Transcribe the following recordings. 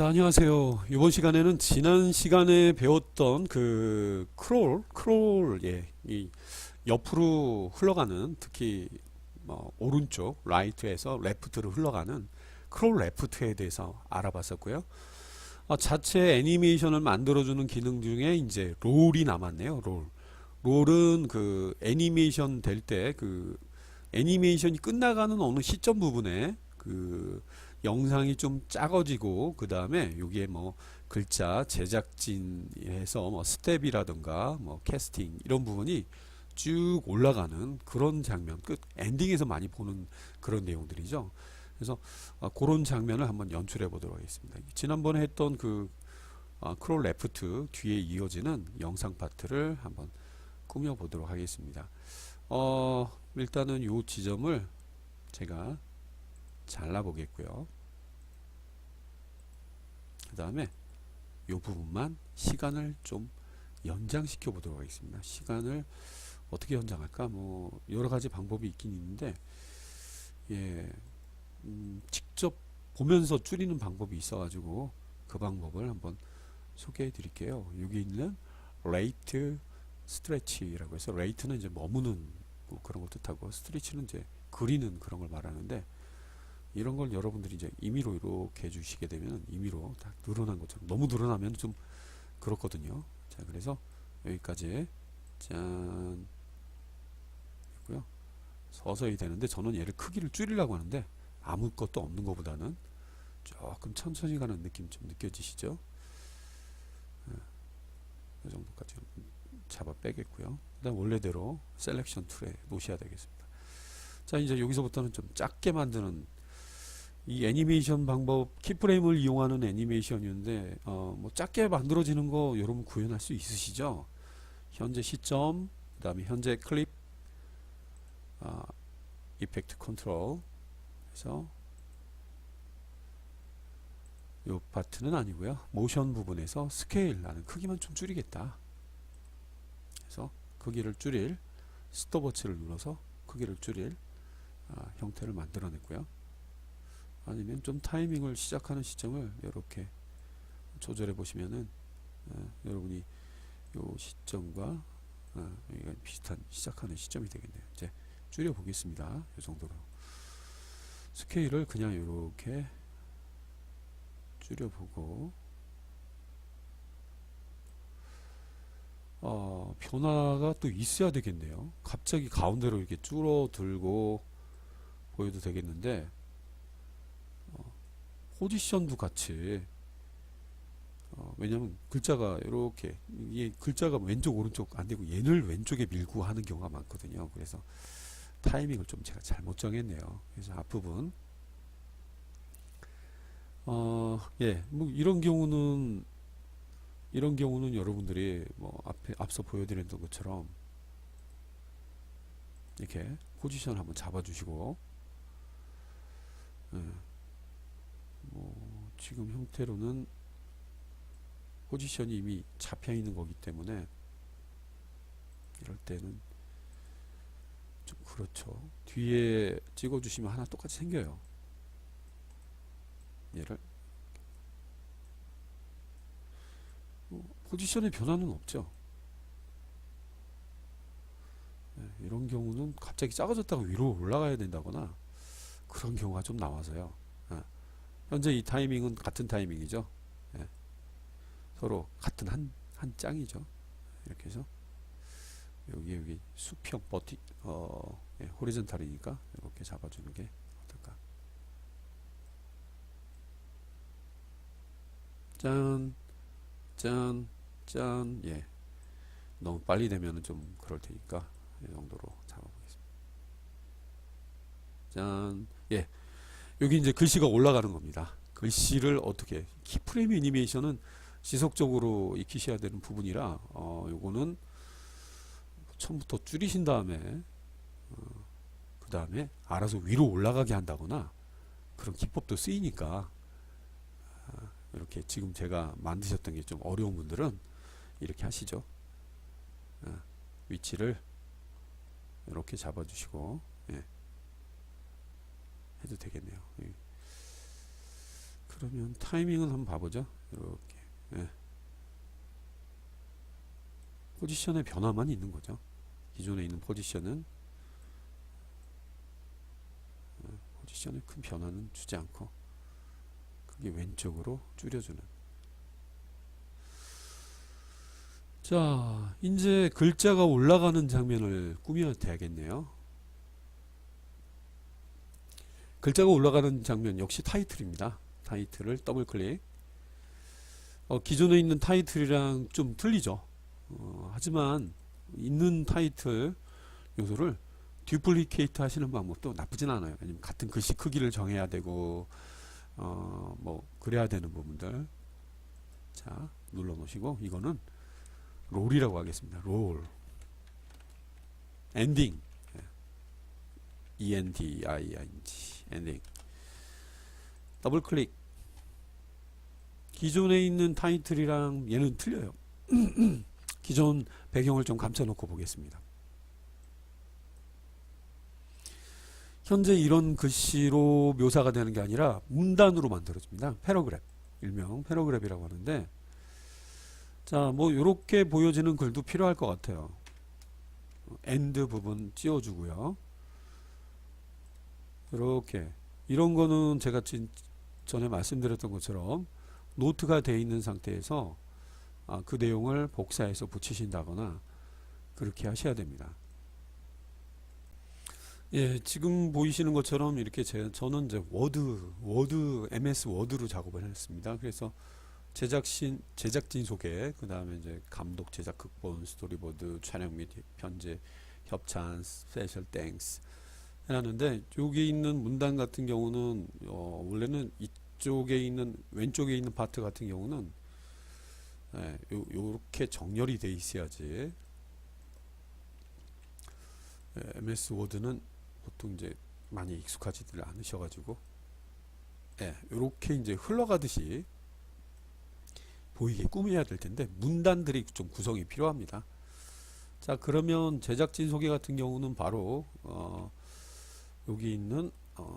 자, 안녕하세요. 이번 시간에는 지난 시간에 배웠던 그 크롤, 크롤, 예, 이 옆으로 흘러가는 특히 뭐 오른쪽, 라이트에서 레프트로 흘러가는 크롤 레프트에 대해서 알아봤었고요. 어, 자체 애니메이션을 만들어주는 기능 중에 이제 롤이 남았네요. 롤. 롤은 그 애니메이션 될 때 그 애니메이션이 끝나가는 어느 시점 부분에 그 영상이 좀 작아지고 그 다음에 여기에 뭐 글자 제작진에서 뭐 스텝이라든가 뭐 캐스팅 이런 부분이 쭉 올라가는 그런 장면 끝 엔딩에서 많이 보는 그런 내용들이죠. 그래서 어, 그런 장면을 한번 연출해 보도록 하겠습니다. 지난번에 했던 그 어, 크롤 레프트 뒤에 이어지는 영상 파트를 한번 꾸며 보도록 하겠습니다. 어, 일단은 요 지점을 제가 잘라 보겠고요. 그 다음에 이 부분만 시간을 좀 연장시켜 보도록 하겠습니다. 시간을 어떻게 연장할까? 뭐 여러 가지 방법이 있긴 있는데 예, 음, 직접 보면서 줄이는 방법이 있어가지고 그 방법을 한번 소개해 드릴게요. 여기 있는 레이트 스트레치라고 해서 레이트는 이제 머무는 뭐 그런 걸 뜻하고 스트레치는 이제 그리는 그런 걸 말하는데 이런 걸 여러분들이 이제 임의로 이렇게 해주시게 되면 임의로 딱 늘어난 것처럼 너무 늘어나면 좀 그렇거든요. 자, 그래서 여기까지 짠 있고요. 서서히 되는데 저는 얘를 크기를 줄이려고 하는데 아무것도 없는 것보다는 조금 천천히 가는 느낌 좀 느껴지시죠? 예, 이 정도까지 잡아 빼겠고요. 그다음 원래대로 셀렉션 툴에 놓으셔야 되겠습니다. 자, 이제 여기서부터는 좀 작게 만드는 이 애니메이션 방법 키프레임을 이용하는 애니메이션이었는데 어, 뭐 작게 만들어지는 거 여러분 구현할 수 있으시죠? 현재 시점 그 다음에 현재 클립 아, 이펙트 컨트롤 그래서 요 파트는 아니고요. 모션 부분에서 스케일 나는 크기만 좀 줄이겠다. 그래서 크기를 줄일 스톱워치를 눌러서 크기를 줄일 아, 형태를 만들어냈고요 아니면 좀 타이밍을 시작하는 시점을 이렇게 조절해 보시면은 어, 여러분이 요 시점과 어, 여기가 비슷한 시작하는 시점이 되겠네요. 이제 줄여 보겠습니다. 이 정도로 스케일을 그냥 이렇게 줄여 보고 어, 변화가 또 있어야 되겠네요. 갑자기 가운데로 이렇게 줄어들고 보여도 되겠는데 포지션도 같이 어, 왜냐면 글자가 이렇게 이게 글자가 왼쪽 오른쪽 안 되고 얘를 왼쪽에 밀고 하는 경우가 많거든요. 그래서 타이밍을 좀 제가 잘못 정했네요. 그래서 앞부분 어, 예, 뭐 이런 경우는 이런 경우는 여러분들이 뭐 앞에 앞서 보여드렸던 것처럼 이렇게 포지션 한번 잡아주시고 예. 뭐 지금 형태로는 포지션이 이미 잡혀 있는 거기 때문에 이럴 때는 좀 그렇죠. 뒤에 찍어 주시면 하나 똑같이 생겨요. 얘를 뭐 포지션의 변화는 없죠. 네, 이런 경우는 갑자기 작아졌다가 위로 올라가야 된다거나 그런 경우가 좀 나와서요. 현재 이 타이밍은 같은 타이밍이죠. 예. 서로 같은 한, 한 짱이죠. 이렇게 해서 여기 여기 수평 버티 어 예, 호리즌탈이니까 이렇게 잡아주는 게 어떨까? 짠, 짠, 짠, 예. 너무 빨리 되면은 좀 그럴 테니까 이 정도로 잡아보겠습니다. 짠, 예. 여기 이제 글씨가 올라가는 겁니다. 글씨를 어떻게 키프레임 애니메이션은 지속적으로 익히셔야 되는 부분이라 어 요거는 처음부터 줄이신 다음에 어, 그 다음에 알아서 위로 올라가게 한다거나 그런 기법도 쓰이니까 아, 이렇게 지금 제가 만드셨던 게 좀 어려운 분들은 이렇게 하시죠. 아, 위치를 이렇게 잡아주시고 예. 해도 되겠네요. 예. 그러면 타이밍은 한번 봐보죠. 이렇게 예. 포지션의 변화만 있는 거죠. 기존에 있는 포지션은 어, 포지션에 큰 변화는 주지 않고 그게 왼쪽으로 줄여주는. 자, 이제 글자가 올라가는 장면을 꾸며야 되겠네요. 글자가 올라가는 장면 역시 타이틀입니다. 타이틀을 더블 클릭. 어, 기존에 있는 타이틀이랑 좀 틀리죠. 어, 하지만 있는 타이틀 요소를 듀플리케이트 하시는 방법도 나쁘진 않아요. 왜냐면 같은 글씨 크기를 정해야 되고 어, 뭐 그래야 되는 부분들. 자, 눌러 놓으시고 이거는 롤이라고 하겠습니다. 롤. 엔딩. E N D I N G. 엔딩. 더블 클릭. 기존에 있는 타이틀이랑 얘는 틀려요. 기존 배경을 좀 감춰놓고 보겠습니다. 현재 이런 글씨로 묘사가 되는 게 아니라 문단으로 만들어집니다. 패러그랩. 일명 패러그랩이라고 하는데 자, 뭐 이렇게 보여지는 글도 필요할 것 같아요. 엔드 부분 띄워주고요. 이렇게 이런 거는 제가 진, 전에 말씀드렸던 것처럼 노트가 되어 있는 상태에서 아, 그 내용을 복사해서 붙이신다거나 그렇게 하셔야 됩니다. 예, 지금 보이시는 것처럼 이렇게 제, 저는 이제 워드, 워드, MS 워드로 작업을 했습니다. 그래서 제작신, 제작진 소개, 그 다음에 이제 감독, 제작, 극본, 스토리보드, 촬영 및 편집, 협찬, 스페셜 땡스 해놨는데 여기 있는 문단 같은 경우는 어, 원래는 이쪽에 있는 왼쪽에 있는 파트 같은 경우는 예, 요, 요렇게 정렬이 돼 있어야지 예, MS 워드는 보통 이제 많이 익숙하지들 않으셔가지고 예, 요렇게 이제 흘러가듯이 보이게 꾸며야 될 텐데 문단들이 좀 구성이 필요합니다. 자 그러면 제작진 소개 같은 경우는 바로 어, 여기 있는 어,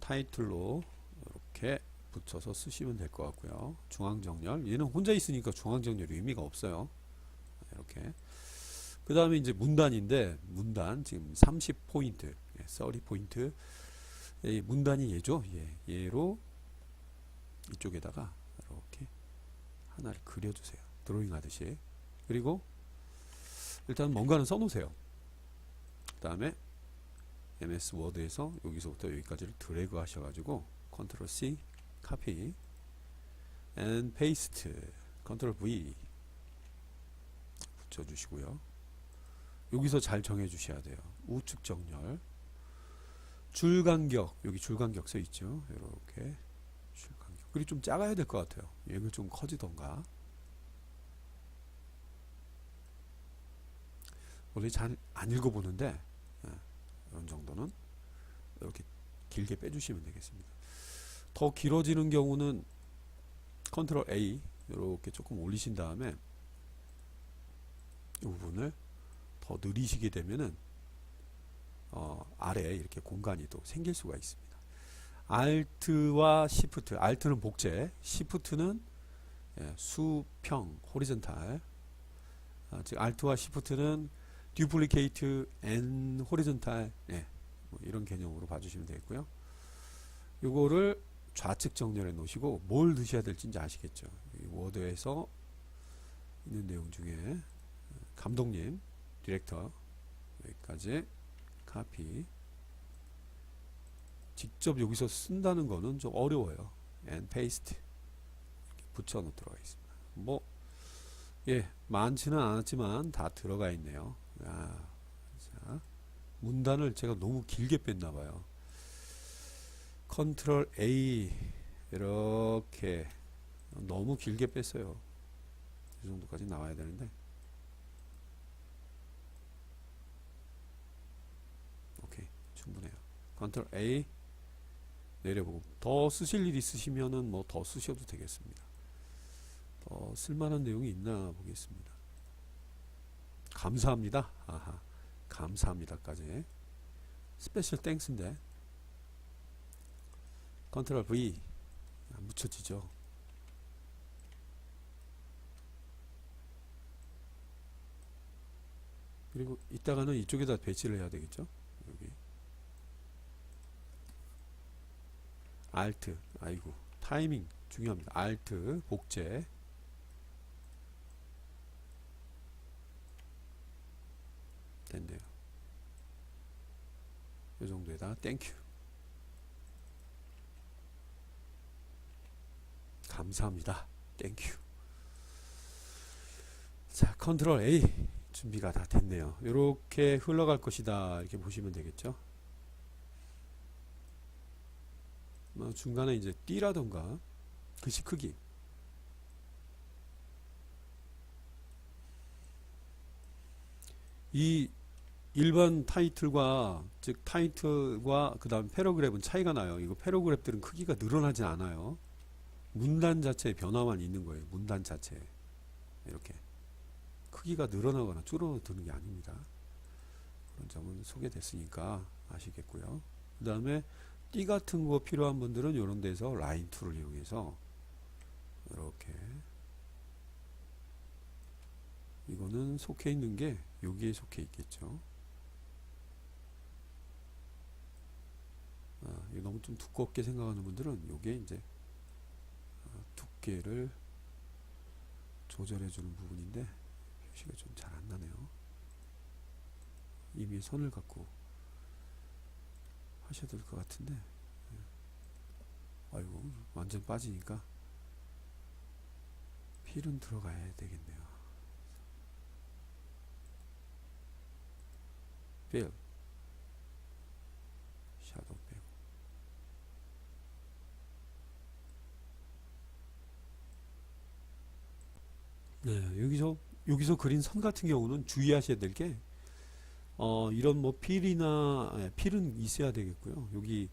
타이틀로 이렇게 붙여서 쓰시면 될 것 같고요. 중앙정렬 얘는 혼자 있으니까 중앙정렬이 의미가 없어요. 이렇게 그 다음에 이제 문단인데 문단 지금 30포인트 30포인트 문단이 얘죠. 예, 얘로 이쪽에다가 이렇게 하나를 그려주세요. 드로잉 하듯이 그리고 일단 뭔가는 써놓으세요. 그 다음에 MS 워드에서 여기서부터 여기까지를 드래그 하셔가지고 컨트롤 C 카피 and paste 컨트롤 V 붙여주시고요. 여기서 잘 정해주셔야 돼요. 우측 정렬 줄 간격 여기 줄 간격 써 있죠. 이렇게 줄 간격 그리 좀 작아야 될 것 같아요. 얘가 좀 커지던가. 원래 잘 안 읽어보는데 예, 이런 정도는 이렇게 길게 빼주시면 되겠습니다. 더 길어지는 경우는 컨트롤 A 이렇게 조금 올리신 다음에 이 부분을 더 느리시게 되면은 어, 아래에 이렇게 공간이 또 생길 수가 있습니다. Alt와 Shift, Alt는 복제, Shift는 예, 수평, 호리존탈. 아, 즉 Alt와 Shift는 Duplicate and Horizontal, 예, 뭐 이런 개념으로 봐주시면 되겠고요. 요거를 좌측 정렬해 놓으시고 뭘 넣으셔야 될지 이제 아시겠죠. 이 워드에서 있는 내용 중에 감독님, 디렉터 여기까지 카피 직접 여기서 쓴다는 거는 좀 어려워요. and paste 붙여 놓도록 하겠습니다. 뭐 예, 많지는 않았지만 다 들어가 있네요. 아, 자, 문단을 제가 너무 길게 뺐나 봐요. 컨트롤 A 이렇게 너무 길게 뺐어요. 이 정도까지 나와야 되는데 오케이 충분해요. 컨트롤 A 내려보고 더 쓰실 일 있으시면은 뭐 더 쓰셔도 되겠습니다. 더 쓸만한 내용이 있나 보겠습니다. 감사합니다. 아하 감사합니다까지 스페셜 땡스인데 컨트롤 V 안 붙여지죠. 그리고 이따가는 이쪽에다 배치를 해야 되겠죠. 여기 알트 아이고 타이밍 중요합니다. 알트 복제 됐네요. 이 정도에다 땡큐 감사합니다. 땡큐 자 컨트롤 A 준비가 다 됐네요. 이렇게 흘러갈 것이다 이렇게 보시면 되겠죠. 뭐 중간에 이제 띠라던가 글씨 크기 이 일반 타이틀과 즉 타이틀과 그 다음 패러그랩은 차이가 나요. 이거 패러그랩들은 크기가 늘어나지 않아요. 문단 자체의 변화만 있는 거예요. 문단 자체 이렇게 크기가 늘어나거나 줄어드는 게 아닙니다. 그런 점은 소개됐으니까 아시겠고요. 그 다음에 띠 같은 거 필요한 분들은 이런 데서 라인 툴을 이용해서 이렇게 이거는 속해 있는 게 여기에 속해 있겠죠. 아, 이거 너무 좀 두껍게 생각하는 분들은 요게 이제 아, 두께를 조절해 주는 부분인데 표시가 좀 잘 안 나네요. 이미 손을 갖고 하셔야 될 것 같은데 예. 아이고 완전 빠지니까 필은 들어가야 되겠네요. 필 샤도우 빼고 네 여기서 여기서 그린 선 같은 경우는 주의하셔야 될 게 어, 이런 뭐 필이나 예, 필은 있어야 되겠고요. 여기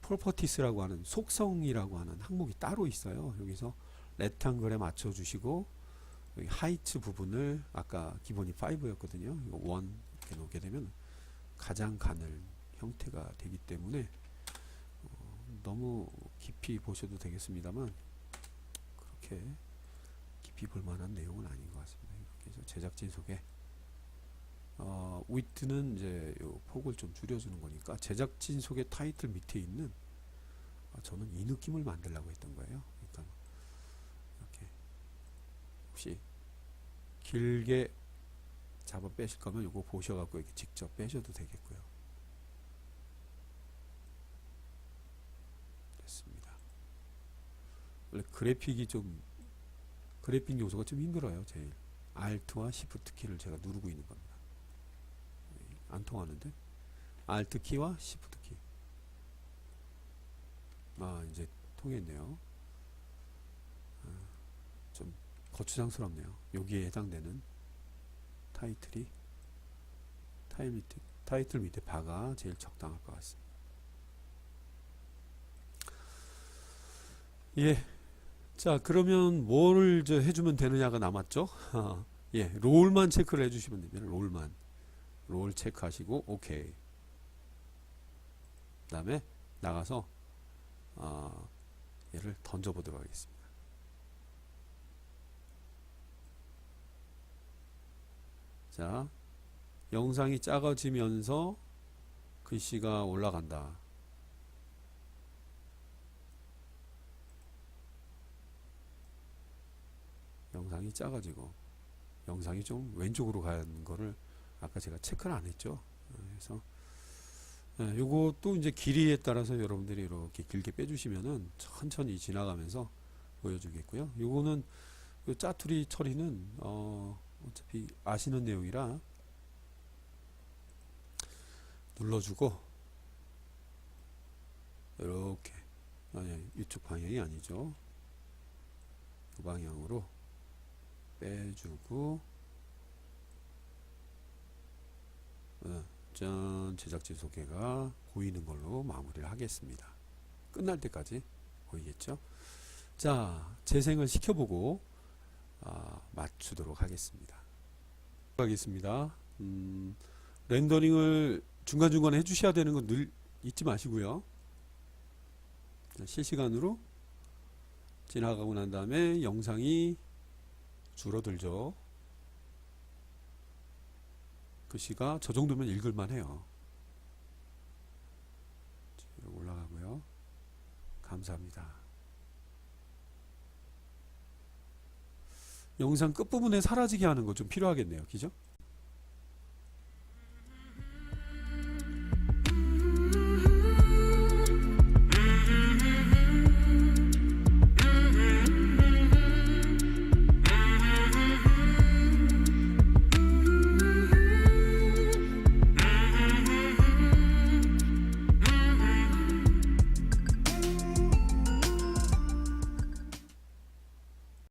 프로퍼티스라고 하는 속성이라고 하는 항목이 따로 있어요. 여기서 레탕글에 맞춰 주시고 여기 하이츠 부분을 아까 기본이 5였거든요. 이거 1 이렇게 놓게 되면 가장 가늘 형태가 되기 때문에 어, 너무 깊이 보셔도 되겠습니다만 그렇게 깊이 볼 만한 내용은 아닌 것 같습니다. 이렇게 해서 제작진 소개 어, 위트는 이제 요 폭을 좀 줄여주는 거니까 제작진 속의 타이틀 밑에 있는 어, 저는 이 느낌을 만들려고 했던 거예요. 그러니까 이렇게 혹시 길게 잡아 빼실 거면 요거 보셔갖고 이렇게 직접 빼셔도 되겠고요. 됐습니다. 원래 그래픽이 좀 그래픽 요소가 좀 힘들어요. 제일 Alt와 Shift 키를 제가 누르고 있는 겁니다. 안 통하는데 Alt 키와 Shift 키. 아 이제 통했네요. 아, 좀 거추장스럽네요. 여기에 해당되는 타이틀이 타일 밑에 타이틀 밑에 바가 제일 적당할 것 같습니다. 예. 자 그러면 뭘 저 해주면 되느냐가 남았죠. 예, 롤만 체크를 해주시면 됩니다. 롤만. 롤 체크하시고 오케이. 그 다음에 나가서 어, 얘를 던져 보도록 하겠습니다. 자, 영상이 작아지면서 글씨가 올라간다. 영상이 작아지고 영상이 좀 왼쪽으로 가는 거를 아까 제가 체크를 안 했죠. 그래서 예, 요것도 이제 길이에 따라서 여러분들이 이렇게 길게 빼주시면은 천천히 지나가면서 보여주겠고요. 요거는 요 짜투리 처리는 어 어차피 아시는 내용이라 눌러주고 이렇게 아니 이쪽 방향이 아니죠. 이 방향으로 빼주고 어, 짠 제작진 소개가 보이는 걸로 마무리를 하겠습니다. 끝날 때까지 보이겠죠? 자 재생을 시켜보고 아, 맞추도록 하겠습니다. 하겠습니다. 음, 렌더링을 중간중간 해주셔야 되는 건 늘 잊지 마시고요. 자, 실시간으로 지나가고 난 다음에 영상이 줄어들죠. 글씨가 저 정도면 읽을만 해요. 올라가고요. 감사합니다. 영상 끝부분에 사라지게 하는 거 좀 필요하겠네요. 그죠?